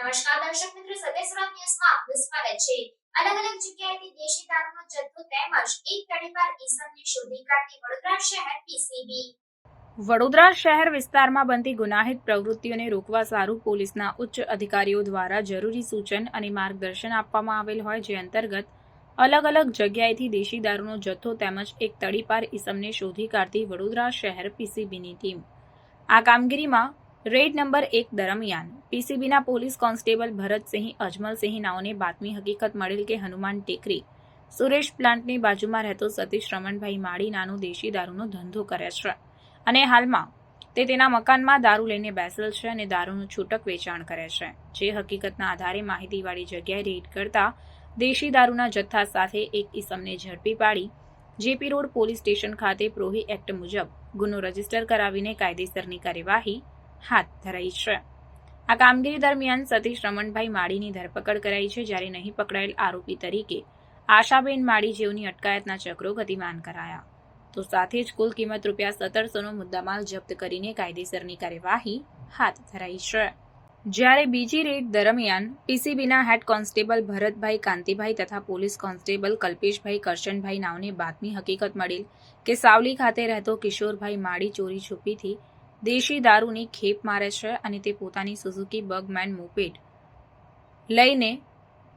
આવે છે. અલગ અલગ જગ્યાએથી દેશી દારૂનો જથ્થો તેમજ એક તડીપાર ઈસમને શોધી કાઢતી વડોદરા શહેર પીસીબી. વડોદરા શહેર વિસ્તારમાં બનતી ગુનાહિત પ્રવૃત્તિઓને રોકવા સારું પોલીસના ઉચ્ચ અધિકારીઓ દ્વારા જરૂરી સૂચન અને માર્ગદર્શન આપવામાં આવેલ હોય જે અંતર્ગત અલગ અલગ જગ્યાએથી દેશી દારૂનો જથ્થો તેમજ એક તડીપાર ઈસમને શોધી કાઢતી વડોદરા શહેર પીસીબીની ટીમ. આ કામગીરીમાં રેડ નંબર એક દરમિયાન પીસીબીના પોલીસ કોન્સ્ટેબલ ભરતસિંહ, અજમલસિંહ નાઓને બાતમી હકીકત મળેલ કે હનુમાન ટેકરી સુરેશ પ્લાન્ટની બાજુમાં રહેતો સતીશ રમણભાઈ માળી નાનો દેશી દારૂનો ધંધો કરે છે. અને હાલમાં તે તેના મકાનમાં દારૂ લઈને બેસેલ છે અને દારૂનું છૂટક વેચાણ કરે છે. જે હકીકતના આધારે માહિતીવાળી જગ્યાએ રેડ કરતા દેશી દારૂના જથ્થા સાથે એક ઈસમને ઝડપી પાડી જેપી રોડ પોલીસ સ્ટેશન ખાતે પ્રોહી એક્ટ મુજબ ગુનો રજિસ્ટર કરાવીને કાયદેસરની કાર્યવાહી હાથ ધરાઈ છે. આ કામગીરી દરમિયાન સતીશ રમણભાઈ માળીની ધરપકડ કરાઈ છે જ્યારે નહીં પકડાયેલ આરોપી તરીકે આશાબેન માળી જેઓની અટકાયતના ચક્રો ગતિમાન કરાયા. તો સાથે જ કુલ કિંમત રૂપિયા સત્તરસોનો મુદ્દામાલ જપ્ત કરીને કાયદેસરની કાર્યવાહી હાથ ધરાઈ છે. જ્યારે બીજી રેડ દરમિયાન પીસીબીના હેડ કોન્સ્ટેબલ ભરતભાઈ કાંતિભાઈ તથા પોલીસ કોન્સ્ટેબલ કલ્પેશભાઈ કરશનભાઈ નાવને બાતમી હકીકત મળેલ કે સાવલી ખાતે રહેતો કિશોરભાઈ માળી ચોરી છુપીથી દેશી દારૂની ખેપ મારે છે અને તે પોતાની સુઝુકી બગમેન મોપેડ લઈને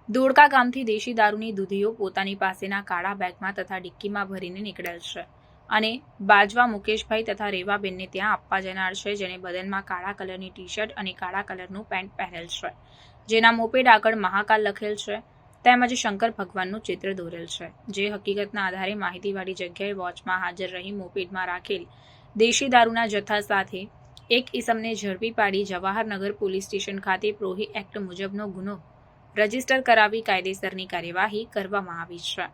દોડકા ગામથી દેશી દારૂની દૂધીઓ પોતાની પાસેના કાળા બેગમાં તથા ડિક્કીમાં ભરીને નીકળેલ છે અને બાજવા મુકેશભાઈ તથા રેવાબેનને ત્યાં આપવા જનાર છે જેને બદનમાં કાળા કલરની ટી શર્ટ અને કાળા કલરનું પેન્ટ પહેરેલ છે. જેના મોપેડ આગળ મહાકાલ લખેલ છે. તેમજ શંકર ભગવાનનું ચિત્ર દોરેલ છે. જે હકીકતના આધારે માહિતીવાળી જગ્યાએ વોચમાં હાજર રહી મોપેડમાં રાખેલ દેશી દારૂના જથ્થા સાથે એક ઇસમને ઝડપી પાડી જવાહરનગર પોલીસ સ્ટેશન ખાતે પ્રોહી એક્ટ મુજબનો ગુનો રજિસ્ટર કરાવી કાયદેસરની કાર્યવાહી કરવામાં આવી છે.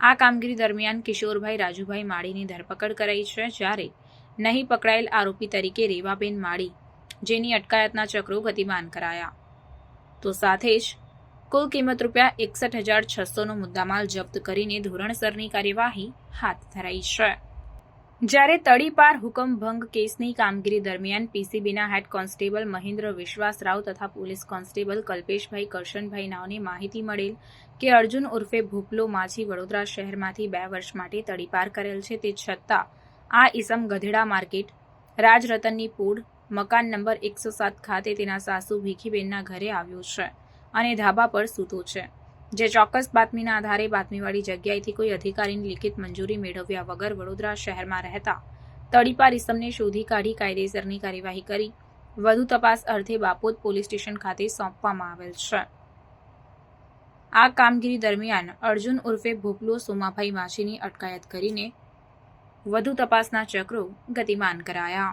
આ કામગીરી દરમિયાન કિશોરભાઈ રાજુભાઈ માળીની ધરપકડ કરાઈ છે, જ્યારે નહીં પકડાયેલ આરોપી તરીકે રેવાબેન માળી, જેની અટકાયતના ચક્રો ગતિમાન કરાયા. તો સાથે જ કુલ કિંમત રૂપિયા એકસઠ હજાર છસોનો મુદ્દામાલ જપ્ત કરીને ધોરણસરની કાર્યવાહી હાથ ધરાઈ છે. જ્યારે તડીપાર હુકમ ભંગ કેસની કામગીરી દરમિયાન પીસીબીના હેડ કોન્સ્ટેબલ મહેન્દ્ર વિશ્વાસ રાવ તથા પોલીસ કોન્સ્ટેબલ કલ્પેશભાઈ કરશનભાઈ નાવની માહિતી મળેલ કે અર્જુન ઉર્ફે ભૂપલો માછી વડોદરા શહેરમાંથી બે વર્ષ માટે તડીપાર કરેલ છે. તે છતાં આ ઈસમ ગધેડા માર્કેટ, રાજરતનની પૂડ મકાન નંબર એકસો સાત ખાતે તેના સાસુ ભીખીબેનના ઘરે આવ્યો છે અને ધાબા પર સૂતો છે. જે ચોક્કસ બાતમીના આધારે બાતમીવાળી જગ્યાએથી કોઈ અધિકારીની લિખિત મંજૂરી મેળવ્યા વગર વડોદરા શહેરમાં રહેતા તડીપાર ઇસમને શોધી કાઢી કાયદેસરની કાર્યવાહી કરી. વધુ તપાસ અર્થે બાપોદ પોલીસ સ્ટેશન ખાતે સોંપવામાં આવેલ છે. આ કામગીરી દરમિયાન અર્જુન ઉર્ફે ભોપલો સોમાભાઈ માછીની અટકાયત કરીને વધુ તપાસના ચક્રો ગતિમાન કરાયા.